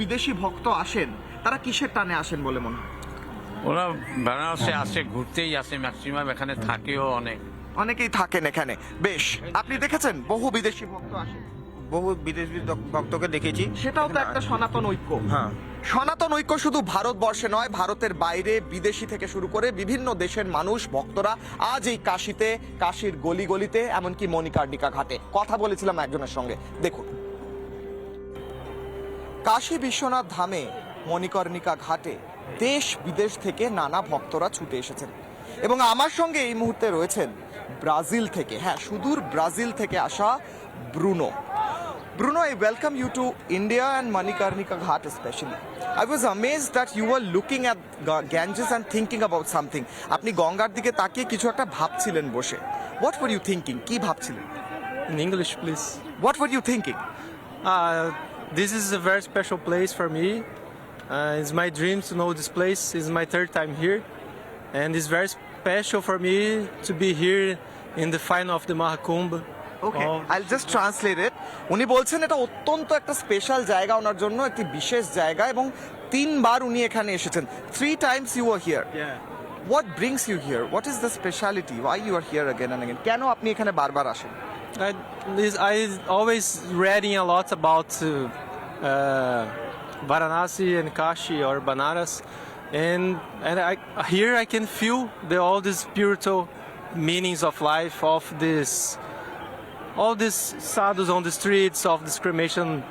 বিদেশি ভক্ত আসেন তারা কিসের টানে আসেন বলে মনে হয়? ওরা বেনারসে আসে ঘুরতেই আসে ম্যাক্সিমাম এখানে থাকেও অনেক। অনেকেই থাকেন এখানে। বেশ আপনি দেখেছেন বহু বিদেশি ভক্ত আসেন বহু বিদেশি ভক্তকে দেখেছি। সেটাও তো একটা সনাতন ঐক্য। হ্যাঁ। সনাতন ঐক্য শুধু ভারতবর্ষে নয় ভারতের বাইরে বিদেশি থেকে শুরু করে বিভিন্ন দেশের মানুষ ভক্তরা আজ এই কাশিতে কাশির গলি গলিতে এমনকি মণিকার্ণিকা ঘাটে। কথা বলেছিলাম একজনের সঙ্গে। দেখুন। কাশী বিশ্বনাথ ধামে মণিকর্ণিকা ঘাটে দেশ বিদেশ থেকে নানা ভক্তরা ছুটে এসেছেন। এবং আমার সঙ্গে এই মুহূর্তে রয়েছেন ব্রাজিল থেকে হ্যাঁ সুদূর ব্রাজিল থেকে আসা Bruno. Bruno I welcome you to India and Manikarnika ghat specially I was amaze that you are looking at Ganges and thinking about something আপনি গঙ্গার দিকে তাকিয়ে কিছু একটা ভাবছিলেন বসে। হোয়াট ফর ইউ থিঙ্কিং কী ভাবছিলেন? In English please what for you thinking Uh, this is a very special place for me. Uh, it's my dream to know this place. It's my third time here, and it's very special for me to be here in the final of the Mahakumbh. Okay I just translate it উনি বলছেন এটা অত্যন্ত একটা special জায়গা ওনার জন্য একটি বিশেষ জায়গা এবং তিনবার উনি এখানে এসেছেন three times you are here Yeah. What brings you here what is the speciality why you are here again and again কেন আপনি এখানে বারবার আসেন I, I always reading a lot about uh, uh, Varanasi and Kashi or Banaras, and and I, here I can feel the, all the spiritual meanings of life of this, all these sadhus on the streets of this cremation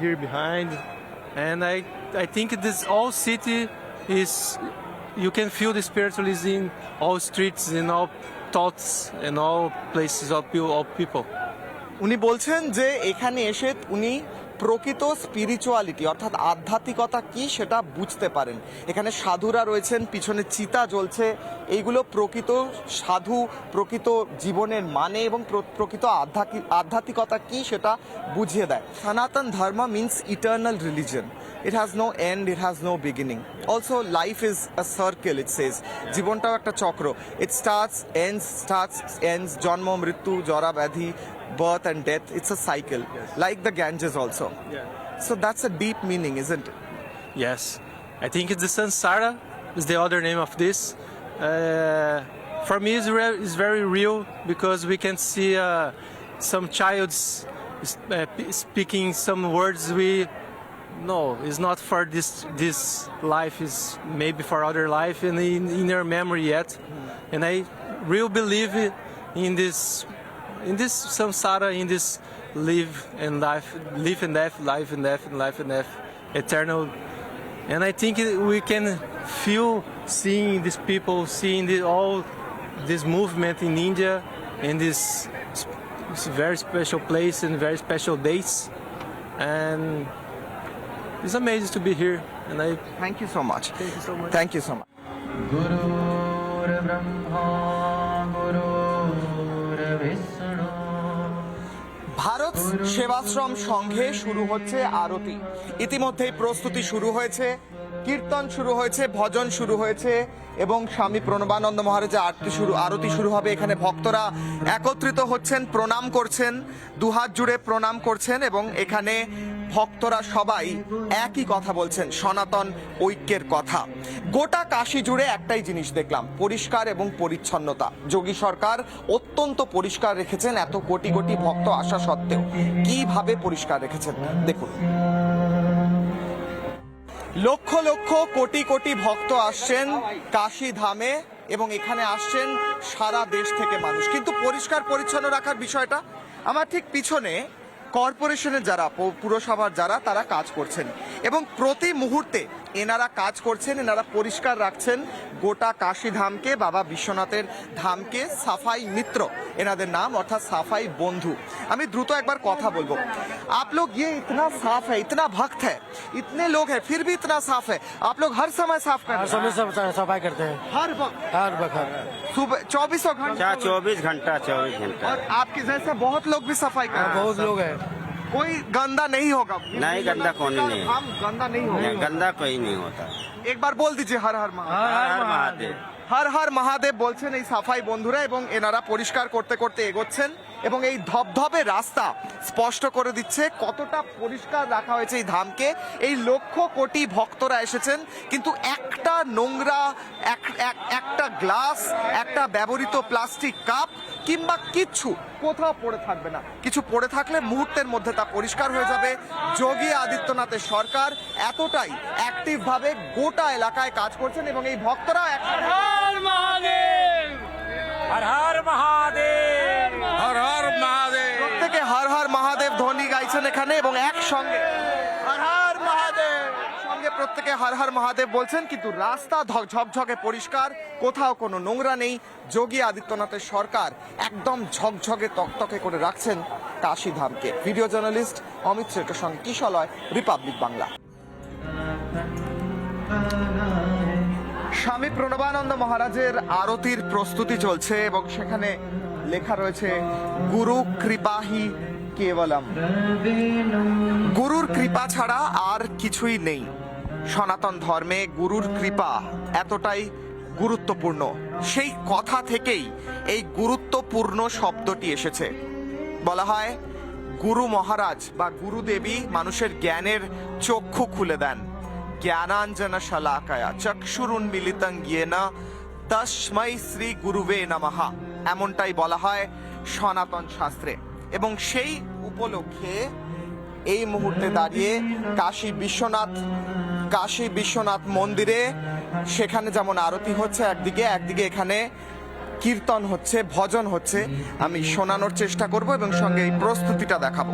here behind, and I I think this all city is you can feel the spiritualism in all streets in all thoughts and all places of peo- of people. উনি বলছেন যে এখানে এসে উনি প্রকৃত spirituality অর্থাৎ আধ্যাত্মিকতা কি সেটা বুঝতে পারেন। এখানে সাধুরা রয়েছেন, পিছনে চিতা জ্বলছে। এইগুলো প্রকৃত সাধু, প্রকৃত জীবনের মানে এবং প্রকৃত আধ্যাত্মিকতা কি সেটা বুঝিয়ে দেয়। সনাতন ধর্ম means eternal religion it has no end it has no beginning also life is a circle it says জীবনটাও একটা চক্র। It starts ends starts ends জন্ম, মৃত্যু জরা ব্যাধি birth and death it's a cycle like the ganges also so that's a deep meaning isn't it Yes, I think it's the Sansara is the other name of this. Uh, for me, it's, re- it's very real because we can see uh, some childs uh, speaking some words we no, it's not for this this life. is maybe for other life and in, in their memory yet. And I really believe in this in this samsara, in this live and life, live and death, life and death, and life and death, eternal. And I think we can feel seeing these people, seeing the, all this movement in India, in this, sp- this very special place and very special dates. And it's amazing to be here. And I thank you so much thank you so much. thank you so much Sevashram সংঘে শুরু হচ্ছে আরতি। ইতিমধ্যেই প্রস্তুতি শুরু হয়েছে, কীর্তন শুরু হয়েছে, ভজন শুরু হয়েছে এবং স্বামী প্রণবানন্দ মহারাজের আরতি শুরু আরতি শুরু হবে। এখানে ভক্তরা একত্রিত হচ্ছেন, প্রণাম করছেন, দুহাত জুড়ে প্রণাম করছেন এবং এখানে ভক্তরা সবাই একই কথা বলছেন, সনাতন ঐক্যের কথা। গোটা কাশি জুড়ে একটাই জিনিস দেখলাম, পরিষ্কার এবং পরিচ্ছন্নতা। যোগী সরকার অত্যন্ত পরিষ্কার রেখেছেন, এত কোটি কোটি ভক্ত আসা সত্ত্বেও। কীভাবে পরিষ্কার রেখেছেন? দেখুন। লক্ষ লক্ষ কোটি কোটি ভক্ত আসছেন কাশি ধামে এবং এখানে আসছেন সারা দেশ থেকে মানুষ। কিন্তু পরিষ্কার পরিচ্ছন্ন রাখার বিষয়টা আমার ঠিক পিছনে কর্পোরেশনের যারা পুরসভার যারা, তারা কাজ করছেন। এবং প্রতি মুহূর্তে এনারা কাজ করছেন, এনারা পরিষ্কার রাখছেন গোটা কাশী ধামকে বাবা বিশ্বনাথের ধামকে সাফাই মিত্র এনাদের নাম অর্থাৎ সাফাই বন্ধু আমি দ্রুত একবার কথা বলবো आप लोग ये इतना साफ है इतना भक्त है इतने लोग हैं फिर भी इतना साफ है आप लोग हर समय साफ कर हर रहे समय हैं सब सफाई करते हैं हर वक्त हर वक्त सुबह चौबीसों घंटे क्या चौबीस घंटा चौबीस घंटा और आपके जैसे बहुत लोग भी सफाई कर रहे हैं बहुत लोग हैं कोई गंदा नहीं होगा नहीं, गंदा कौन नहीं है। हम गंदा नहीं नहीं, होगा गंदा कोई नहीं होता एक बार बोल दीजिए हर हर महादेव हर हर महादेव হর হর মহাদেব বলছেন এই সাফাই বন্ধুরা এবং এনারা পরিষ্কার করতে করতে এগোচ্ছেন এবং এই ধবধবে রাস্তা স্পষ্ট করে দিচ্ছে কতটা পরিষ্কার রাখা হয়েছে এই ধামকে। এই লক্ষ কোটি ভক্তরা এসেছেন কিন্তু একটা নোংরা এক- এক- একটা গ্লাস একটা ব্যবহৃত প্লাস্টিক কাপ কিংবা কিচ্ছু কোথাও পড়ে থাকবে না। কিছু পড়ে থাকলে মুহূর্তের মধ্যে তা পরিষ্কার হয়ে যাবে। যোগী আদিত্যনাথের সরকার এতটাই অ্যাক্টিভভাবে গোটা এলাকায় কাজ করছেন এবং এই ভক্তরা হর হর মহাদেব! প্রত্যেকে হর হর মহাদেব ধ্বনি গাইছেন এখানে এবং একসঙ্গে। হর হর মহাদেব। সঙ্গে প্রত্যেকে হর হর মহাদেব বলছেন কিন্তু রাস্তা ধ- ঝকঝকে পরিষ্কার কোথাও কোনো নোংরা নেই। যোগী আদিত্যনাথের সরকার একদম ঝকঝকে তকতকে করে রাখছেন কাশী ধামকে ভিডিও জার্নালিস্ট অমিত শ্রেষ্ঠর সঙ্গে কিশলয় রিপাবলিক বাংলা। স্বামী প্রণবানন্দ মহারাজের আরতির প্রস্তুতি চলছে এবং সেখানে লেখা রয়েছে, গুরু কৃপাহি কেবলম। গুরুর কৃপা ছাড়া আর কিছুই নেই। সনাতন ধর্মে গুরুর কৃপা এতটাই গুরুত্বপূর্ণ। সেই কথা থেকেই এই গুরুত্বপূর্ণ শব্দটি এসেছে। বলা হয়, গুরু মহারাজ বা গুরুদেবী মানুষের জ্ঞানের চক্ষু খুলে দেন। জ্ঞানাঞ্জনা শালাকায়া চক্ষুরুন মিলিতং না তস্মৈ শ্রী গুরুবে নমঃ। এমনটাই বলা হয় সনাতন শাস্ত্রে। এবং সেই উপলক্ষে এই মুহূর্তে দাঁড়িয়ে কাশী বিশ্বনাথ কাশী বিশ্বনাথ মন্দিরে সেখানে যেমন আরতি হচ্ছে একদিকে একদিকে এখানে কীর্তন হচ্ছে, ভজন হচ্ছে, আমি শোনানোর চেষ্টা করব এবং সঙ্গে এই প্রস্তুতিটা দেখাবো।